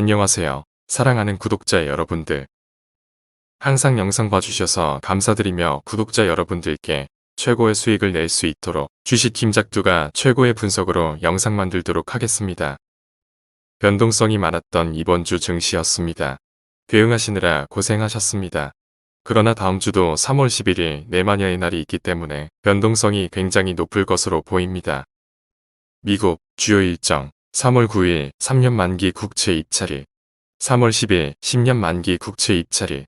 안녕하세요. 사랑하는 구독자 여러분들. 항상 영상 봐주셔서 감사드리며 구독자 여러분들께 최고의 수익을 낼 수 있도록 주식 김작두가 최고의 분석으로 영상 만들도록 하겠습니다. 변동성이 많았던 이번 주 증시였습니다. 대응하시느라 고생하셨습니다. 그러나 다음 주도 3월 11일 내마녀의 날이 있기 때문에 변동성이 굉장히 높을 것으로 보입니다. 미국 주요 일정 3월 9일 3년 만기 국채 입찰일. 3월 10일 10년 만기 국채 입찰일.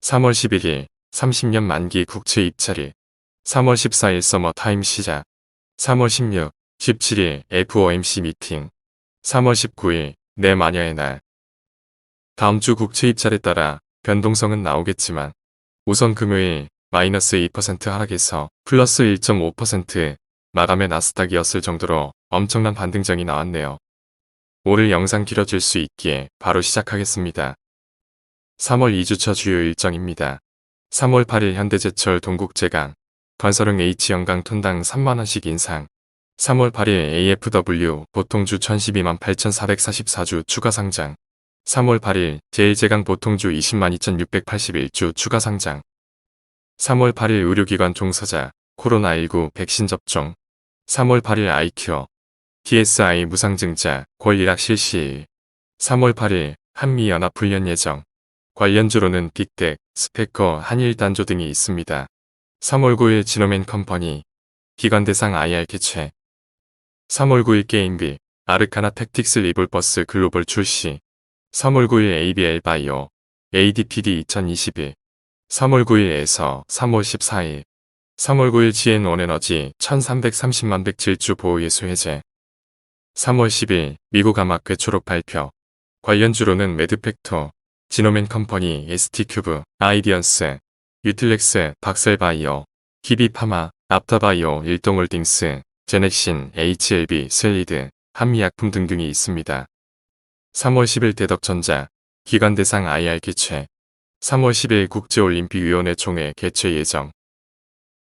3월 11일 30년 만기 국채 입찰일. 3월 14일 서머 타임 시작. 3월 16, 17일 FOMC 미팅. 3월 19일 내 마녀의 날. 다음 주 국채 입찰에 따라 변동성은 나오겠지만 우선 금요일 마이너스 2% 하락에서 플러스 1.5% 마감의 나스닥이었을 정도로 엄청난 반등장이 나왔네요. 오늘 영상 길어질 수 있기에 바로 시작하겠습니다. 3월 2주차 주요 일정입니다. 3월 8일 현대제철 동국제강, 건설응 H연강 톤당 3만원씩 인상 3월 8일 AFW 보통주 1012만 8444주 추가 상장 3월 8일 제일제강 보통주 20만 2681주 추가 상장 3월 8일 의료기관 종사자 코로나19 백신 접종 3월 8일 아이큐어 TSI 무상증자 권리락 실시일 3월 8일 한미연합 훈련 예정. 관련주로는 빅텍, 스페커, 한일단조 등이 있습니다. 3월 9일 지노맨 컴퍼니. 기관 대상 IR 개최. 3월 9일 게임비 아르카나 택틱스 리볼버스 글로벌 출시. 3월 9일 ABL 바이오. ADPD 2021 3월 9일에서 3월 14일 3월 9일 GN 원에너지 1330만 107주 보호 예수 해제. 3월 10일 미국 암학회 초록 발표. 관련 주로는 매드팩토, 지노맨 컴퍼니, ST큐브, 아이디언스, 유틸렉스, 박셀바이오, 키비파마, 앞타바이오, 일동홀딩스, 제넥신, HLB, 셀리드, 한미약품 등등이 있습니다. 3월 10일 대덕전자, 기관 대상 IR 개최. 3월 10일 국제올림픽위원회 총회 개최 예정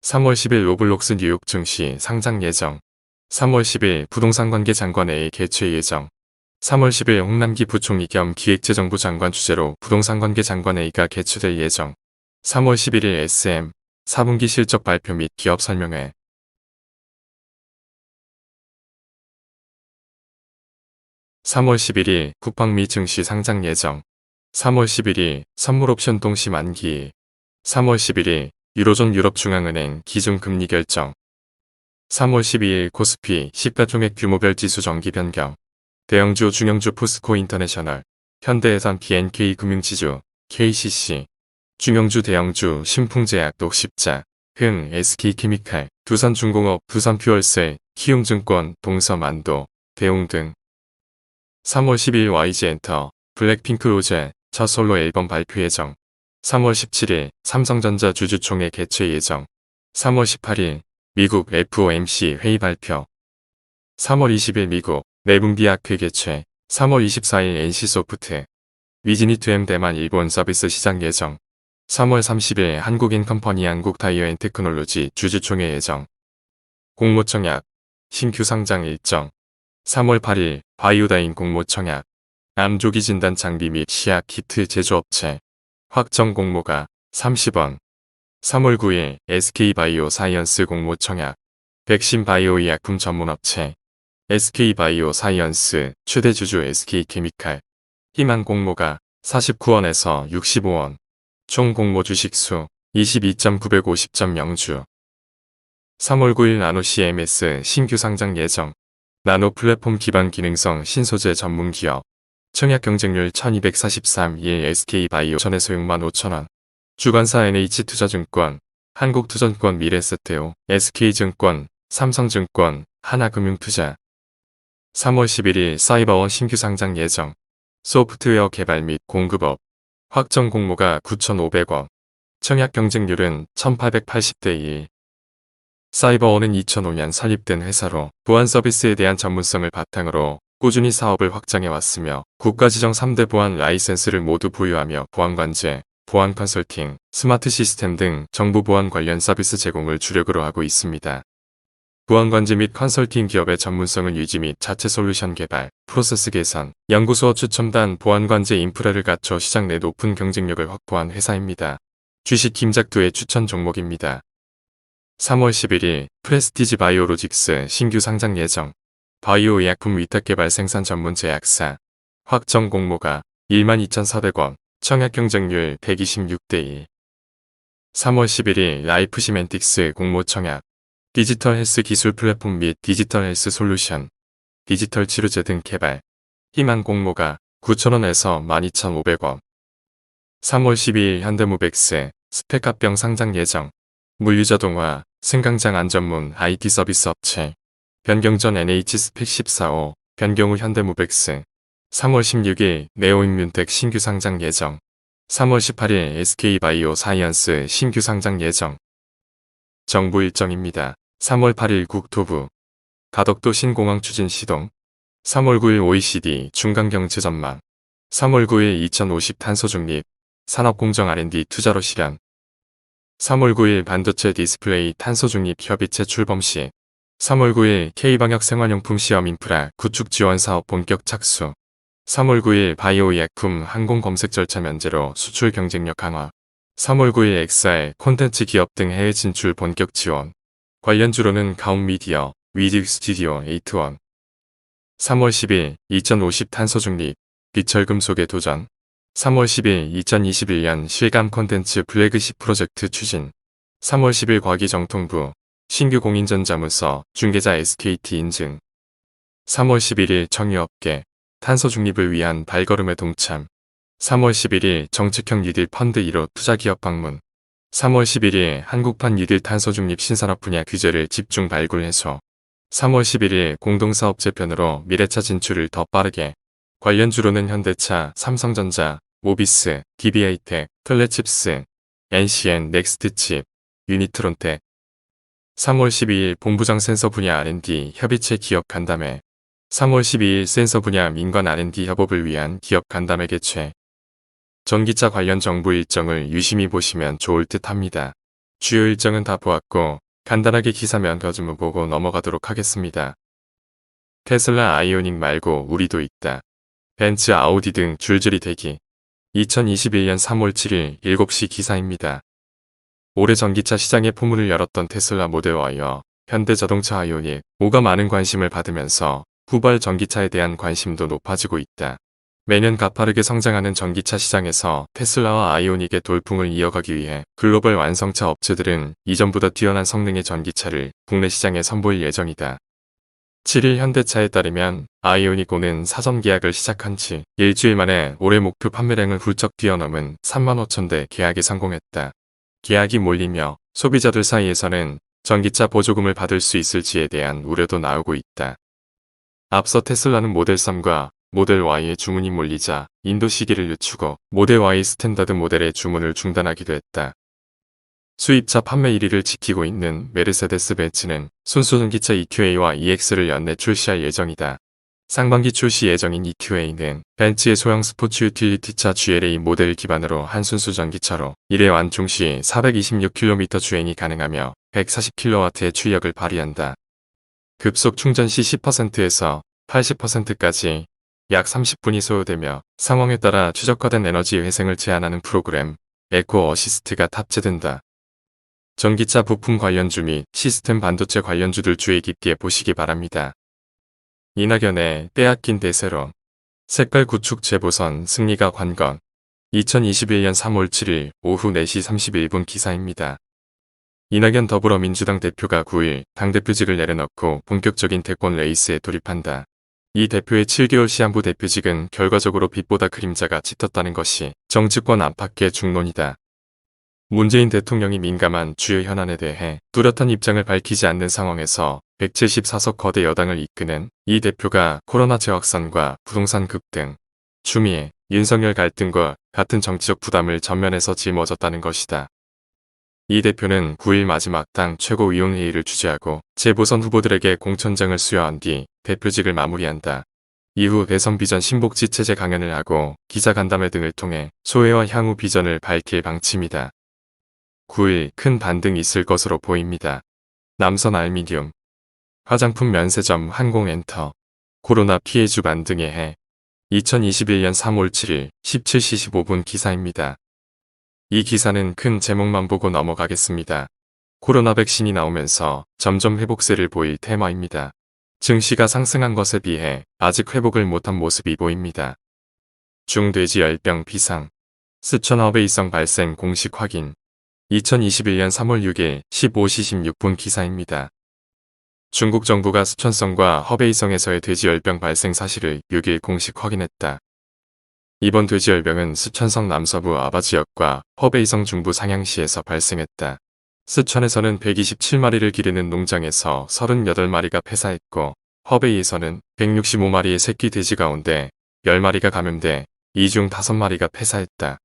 3월 10일 로블록스 뉴욕 증시 상장 예정. 3월 10일 부동산 관계 장관회의 개최 예정. 3월 10일 홍남기 부총리 겸 기획재정부 장관 주재로 부동산 관계 장관회의가 개최될 예정. 3월 11일 SM 4분기 실적 발표 및 기업 설명회. 3월 11일 쿠팡미 증시 상장 예정. 3월 11일 선물옵션 동시 만기. 3월 11일 유로존 유럽중앙은행 기준금리 결정. 3월 12일 코스피 시가총액 규모별 지수 정기 변경. 대형주 중형주 포스코 인터내셔널. 현대해상 BNK 금융지주 KCC 중형주 대형주 신풍제약 녹십자. 흥 SK케미칼. 두산중공업 두산퓨얼셀 키움증권 동서만도. 대웅 등. 3월 12일 YG엔터. 블랙핑크 로제 첫 솔로 앨범 발표 예정 3월 17일 삼성전자 주주총회 개최 예정. 3월 18일 미국 FOMC 회의 발표. 3월 20일 미국 내분비학회 개최. 3월 24일 NC소프트 위즈니투엠 대만 일본 서비스 시장 예정. 3월 30일 한국인 컴퍼니 한국타이어앤테크놀로지 주주총회 예정. 공모청약 신규 상장 일정. 3월 8일 바이오다인 공모청약 암조기 진단 장비 및 시약 키트 제조업체 확정 공모가 30원. 3월 9일 SK바이오 사이언스 공모 청약. 백신 바이오 의약품 전문업체 SK바이오 사이언스 최대 주주 SK케미칼. 희망 공모가 49원에서 65원. 총 공모 주식수 22.950.0주. 3월 9일 나노 CMS 신규 상장 예정. 나노 플랫폼 기반 기능성 신소재 전문 기업 청약 경쟁률 1243 1 SK바이오 전에서 6만 5천원. 주관사 NH투자증권 한국투자증권 미래세테오 SK증권 삼성증권 하나금융투자. 3월 11일 사이버원 신규 상장 예정. 소프트웨어 개발 및 공급업. 확정 공모가 9,500원. 청약 경쟁률은 1880대 1 사이버원은 2005년 설립된 회사로 보안 서비스에 대한 전문성을 바탕으로 꾸준히 사업을 확장해 왔으며 국가 지정 3대 보안 라이센스를 모두 보유하며 보안 관제, 보안 컨설팅, 스마트 시스템 등 정부 보안 관련 서비스 제공을 주력으로 하고 있습니다. 보안 관제 및 컨설팅 기업의 전문성을 유지 및 자체 솔루션 개발, 프로세스 개선, 연구소와 추첨단 보안 관제 인프라를 갖춰 시장 내 높은 경쟁력을 확보한 회사입니다. 주식 김작두의 추천 종목입니다. 3월 11일 프레스티지 바이오로직스 신규 상장 예정 바이오 의약품 위탁개발 생산 전문 제약사. 확정 공모가 12,400원 청약 경쟁률 126대 1 3월 11일 라이프 시멘틱스 공모 청약. 디지털 헬스 기술 플랫폼 및 디지털 헬스 솔루션. 디지털 치료제 등 개발. 희망 공모가 9,000원에서 12,500원 3월 12일 현대무백스 스펙합병 상장 예정. 물류자동화 승강장 안전문 IT 서비스 업체 변경 전 NH 스펙 14호 변경 후 현대무백스. 3월 16일 네오인문텍 신규 상장 예정. 3월 18일 SK바이오 사이언스 신규 상장 예정. 정부 일정입니다. 3월 8일 국토부. 가덕도 신공항 추진 시동. 3월 9일 OECD 중간경제 전망. 3월 9일 2050 탄소 중립 산업공정 R&D 투자로 실현. 3월 9일 반도체 디스플레이 탄소 중립 협의체 출범 시 3월 9일 K방역 생활용품 시험 인프라 구축 지원 사업 본격 착수. 3월 9일 바이오 의약품 항공 검색 절차 면제로 수출 경쟁력 강화. 3월 9일 엑사의 콘텐츠 기업 등 해외 진출 본격 지원. 관련 주로는 가온미디어, 위직 스튜디오 에이트원. 3월 10일 2050 탄소 중립 빛철금속의 도전. 3월 10일 2021년 실감 콘텐츠 플래그십 프로젝트 추진. 3월 10일 과기정통부 신규 공인전자문서 중개자 SKT 인증. 3월 11일 청유업계 탄소 중립을 위한 발걸음에 동참. 3월 11일 정책형 뉴딜 펀드 1호 투자기업 방문. 3월 11일 한국판 뉴딜 탄소 중립 신산업 분야 규제를 집중 발굴 해소. 3월 11일 공동사업체 편으로 미래차 진출을 더 빠르게. 관련 주로는 현대차, 삼성전자, 모비스, DB하이텍, 클래칩스, NCN, 넥스트칩, 유니트론텍 3월 12일 본부장 센서 분야 R&D 협의체 기업 간담회 3월 12일 센서 분야 민관 R&D 협업을 위한 기업 간담회 개최 전기차 관련 정부 일정을 유심히 보시면 좋을 듯 합니다. 주요 일정은 다 보았고 간단하게 기사면 거좀 보고 넘어가도록 하겠습니다. 테슬라 아이오닉 말고 우리도 있다. 벤츠 아우디 등 줄줄이 대기 2021년 3월 7일 7시 기사입니다. 올해 전기차 시장에 포문을 열었던 테슬라 모델와 이어 현대자동차 아이오닉 5가 많은 관심을 받으면서 후발 전기차에 대한 관심도 높아지고 있다. 매년 가파르게 성장하는 전기차 시장에서 테슬라와 아이오닉의 돌풍을 이어가기 위해 글로벌 완성차 업체들은 이전보다 뛰어난 성능의 전기차를 국내 시장에 선보일 예정이다. 7일 현대차에 따르면 아이오닉5는 사전 계약을 시작한 지 일주일 만에 올해 목표 판매량을 훌쩍 뛰어넘은 3만 5천 대 계약에 성공했다. 계약이 몰리며 소비자들 사이에서는 전기차 보조금을 받을 수 있을지에 대한 우려도 나오고 있다. 앞서 테슬라는 모델 3과 모델 Y의 주문이 몰리자 인도 시기를 늦추고 모델 Y 스탠다드 모델의 주문을 중단하기도 했다. 수입차 판매 1위를 지키고 있는 메르세데스 벤츠는 순수 전기차 EQA와 EX를 연내 출시할 예정이다. 상반기 출시 예정인 EQA는 벤츠의 소형 스포츠 유틸리티차 GLA 모델 기반으로 한 순수 전기차로 1회 완충 시 426km 주행이 가능하며 140kW의 출력을 발휘한다. 급속 충전 시 10%에서 80%까지 약 30분이 소요되며 상황에 따라 최적화된 에너지 회생을 제한하는 프로그램 에코 어시스트가 탑재된다. 전기차 부품 관련주 및 시스템 반도체 관련주들 주의 깊게 보시기 바랍니다. 이낙연의 빼앗긴 대세론 색깔 구축 재보선 승리가 관건 2021년 3월 7일 오후 4시 31분 기사입니다. 이낙연 더불어민주당 대표가 9일 당대표직을 내려놓고 본격적인 대권 레이스에 돌입한다. 이 대표의 7개월 시한부 대표직은 결과적으로 빛보다 그림자가 짙었다는 것이 정치권 안팎의 중론이다. 문재인 대통령이 민감한 주요 현안에 대해 뚜렷한 입장을 밝히지 않는 상황에서 174석 거대 여당을 이끄는 이 대표가 코로나 재확산과 부동산 급등, 추미애, 윤석열 갈등과 같은 정치적 부담을 전면에서 짊어졌다는 것이다. 이 대표는 9일 마지막 당 최고위원회의를 주재하고 재보선 후보들에게 공천장을 수여한 뒤 대표직을 마무리한다. 이후 대선 비전 신복지 체제 강연을 하고 기자간담회 등을 통해 소외와 향후 비전을 밝힐 방침이다. 9일 큰 반등이 있을 것으로 보입니다. 남선 알미늄 화장품 면세점 항공엔터, 코로나 피해 주 반 등의 해, 2021년 3월 7일 17시 15분 기사입니다. 이 기사는 큰 제목만 보고 넘어가겠습니다. 코로나 백신이 나오면서 점점 회복세를 보일 테마입니다. 증시가 상승한 것에 비해 아직 회복을 못한 모습이 보입니다. 중돼지 열병 비상, 스천 허베이성 발생 공식 확인, 2021년 3월 6일 15시 16분 기사입니다. 중국 정부가 스촨성과 허베이성에서의 돼지열병 발생 사실을 6일 공식 확인했다. 이번 돼지열병은 스촨성 남서부 아바 지역과 허베이성 중부 상향시에서 발생했다. 스촨에서는 127마리를 기르는 농장에서 38마리가 폐사했고 허베이에서는 165마리의 새끼 돼지 가운데 10마리가 감염돼 이 중 5마리가 폐사했다.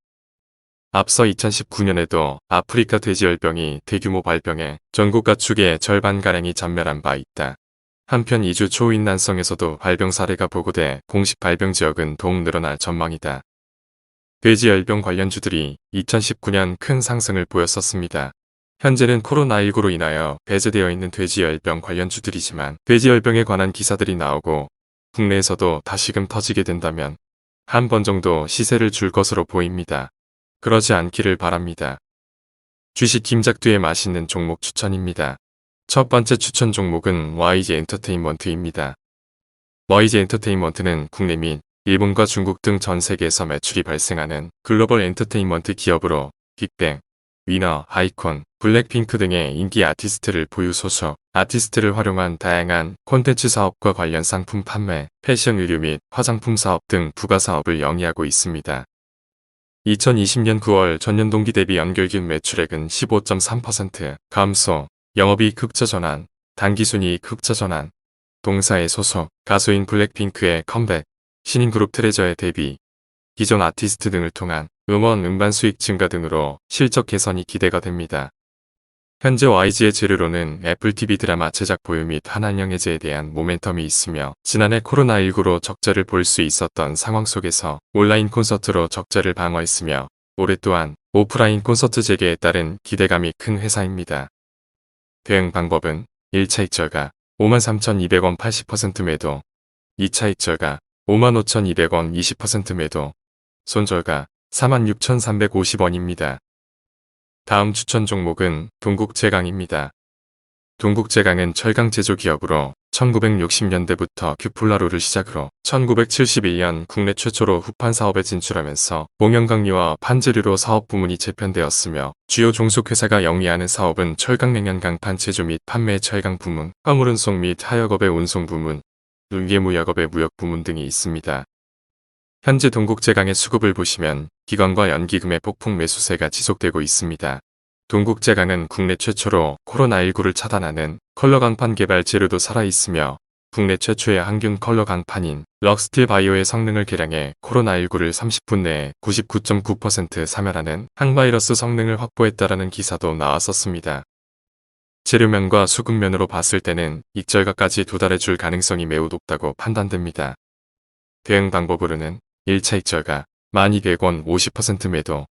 앞서 2019년에도 아프리카 돼지열병이 대규모 발병해 전국 가축의 절반가량이 전멸한 바 있다. 한편 2주 초인 난성에서도 발병 사례가 보고돼 공식 발병 지역은 더욱 늘어날 전망이다. 돼지열병 관련주들이 2019년 큰 상승을 보였었습니다. 현재는 코로나19로 인하여 배제되어 있는 돼지열병 관련주들이지만 돼지열병에 관한 기사들이 나오고 국내에서도 다시금 터지게 된다면 한 번 정도 시세를 줄 것으로 보입니다. 그러지 않기를 바랍니다. 주식 김작두의 맛있는 종목 추천입니다. 첫 번째 추천 종목은 YG 엔터테인먼트입니다. YG 엔터테인먼트는 국내 및 일본과 중국 등 전 세계에서 매출이 발생하는 글로벌 엔터테인먼트 기업으로 빅뱅, 위너, 아이콘, 블랙핑크 등의 인기 아티스트를 보유 소속, 아티스트를 활용한 다양한 콘텐츠 사업과 관련 상품 판매, 패션 의류 및 화장품 사업 등 부가 사업을 영위하고 있습니다. 2020년 9월 전년 동기 대비 연결균 매출액은 15.3% 감소, 영업이익 흑자 전환, 단기순이익 흑자 전환, 동사의 소속, 가수인 블랙핑크의 컴백, 신인그룹 트레저의 데뷔, 기존 아티스트 등을 통한 음원 음반 수익 증가 등으로 실적 개선이 기대가 됩니다. 현재 YG의 재료로는 애플TV 드라마 제작 보유 및 한한령 해제에 대한 모멘텀이 있으며 지난해 코로나19로 적자를 볼 수 있었던 상황 속에서 온라인 콘서트로 적자를 방어했으며 올해 또한 오프라인 콘서트 재개에 따른 기대감이 큰 회사입니다. 대응 방법은 1차 입절가 53,200원 80% 매도 2차 입절가 55,200원 20% 매도 손절가 46,350원입니다. 다음 추천 종목은 동국제강입니다. 동국제강은 철강 제조 기업으로 1960년대부터 규폴라로를 시작으로 1971년 국내 최초로 후판 사업에 진출하면서 목연강리와 판재료로 사업 부문이 재편되었으며 주요 종속회사가 영위하는 사업은 철강냉면 강판 제조 및 판매 철강 부문, 화물 운송 및 하역업의 운송 부문, 농계무역업의 무역 부문 등이 있습니다. 현재 동국제강의 수급을 보시면 기관과 연기금의 폭풍 매수세가 지속되고 있습니다. 동국제강은 국내 최초로 코로나19를 차단하는 컬러 강판 개발 재료도 살아있으며 국내 최초의 항균 컬러 강판인 럭스틸 바이오의 성능을 개량해 코로나19를 30분 내에 99.9% 사멸하는 항바이러스 성능을 확보했다라는 기사도 나왔었습니다. 재료면과 수급면으로 봤을 때는 익절가까지 도달해 줄 가능성이 매우 높다고 판단됩니다. 대응 방법으로는 1차 익절가 1200원 50% 매도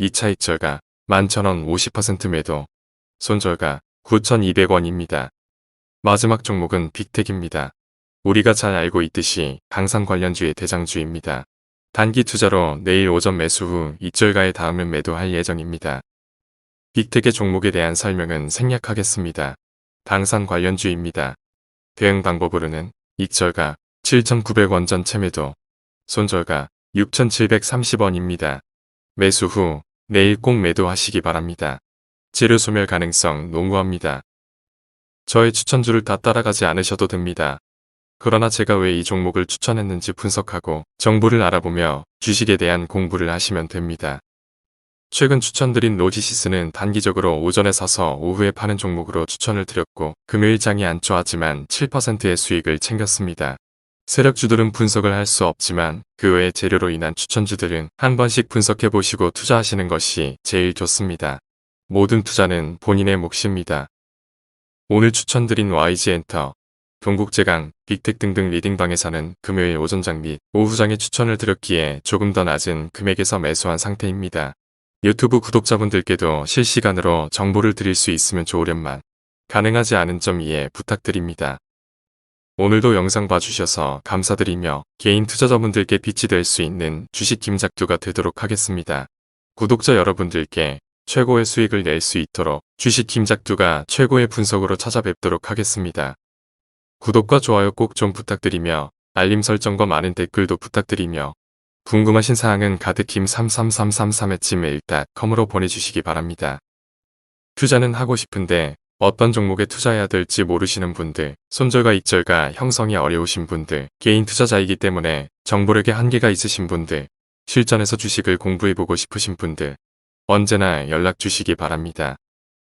2차 익절가 11,000원 50% 매도 손절가 9,200원입니다. 마지막 종목은 빅텍입니다. 우리가 잘 알고 있듯이 강산 관련주의 대장주입니다. 단기 투자로 내일 오전 매수 후 익절가에 닿으면 매도할 예정입니다. 빅텍의 종목에 대한 설명은 생략하겠습니다. 방산 관련주입니다. 대응 방법으로는 익절가 7,900원 전체 매도, 손절가 6,730원입니다. 매수 후 내일 꼭 매도하시기 바랍니다. 재료 소멸 가능성 농후합니다. 저의 추천주를 다 따라가지 않으셔도 됩니다. 그러나 제가 왜 이 종목을 추천했는지 분석하고 정보를 알아보며 주식에 대한 공부를 하시면 됩니다. 최근 추천드린 로지시스는 단기적으로 오전에 사서 오후에 파는 종목으로 추천을 드렸고 금요일 장이 안 좋았지만 7%의 수익을 챙겼습니다. 세력주들은 분석을 할 수 없지만 그 외의 재료로 인한 추천주들은 한 번씩 분석해 보시고 투자하시는 것이 제일 좋습니다. 모든 투자는 본인의 몫입니다. 오늘 추천드린 YG엔터, 동국제강, 빅텍 등등 리딩방에서는 금요일 오전장 및 오후장에 추천을 드렸기에 조금 더 낮은 금액에서 매수한 상태입니다. 유튜브 구독자분들께도 실시간으로 정보를 드릴 수 있으면 좋으련만 가능하지 않은 점 이해 부탁드립니다. 오늘도 영상 봐주셔서 감사드리며 개인 투자자분들께 빛이 될 수 있는 주식 김작두가 되도록 하겠습니다. 구독자 여러분들께 최고의 수익을 낼 수 있도록 주식 김작두가 최고의 분석으로 찾아뵙도록 하겠습니다. 구독과 좋아요 꼭 좀 부탁드리며 알림 설정과 많은 댓글도 부탁드리며 궁금하신 사항은 가득힘 33333-gmail.com으로 보내주시기 바랍니다. 투자는 하고 싶은데 어떤 종목에 투자해야 될지 모르시는 분들, 손절과 익절과 형성이 어려우신 분들, 개인 투자자이기 때문에 정보력에 한계가 있으신 분들, 실전에서 주식을 공부해보고 싶으신 분들, 언제나 연락 주시기 바랍니다.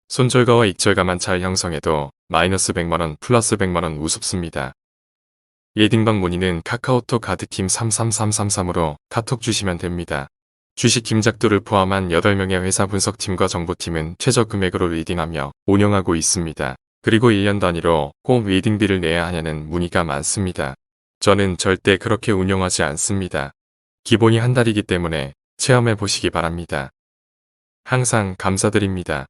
손절가와 익절가만 잘 형성해도 마이너스 100만원 플러스 100만원 우습습니다. 예딩방 문의는 카카오톡 가드팀 33333으로 카톡 주시면 됩니다. 주식 김작도를 포함한 8명의 회사 분석팀과 정보팀은 최저 금액으로 리딩하며 운영하고 있습니다. 그리고 1년 단위로 꼭 리딩비를 내야 하냐는 문의가 많습니다. 저는 절대 그렇게 운영하지 않습니다. 기본이 한 달이기 때문에 체험해 보시기 바랍니다. 항상 감사드립니다.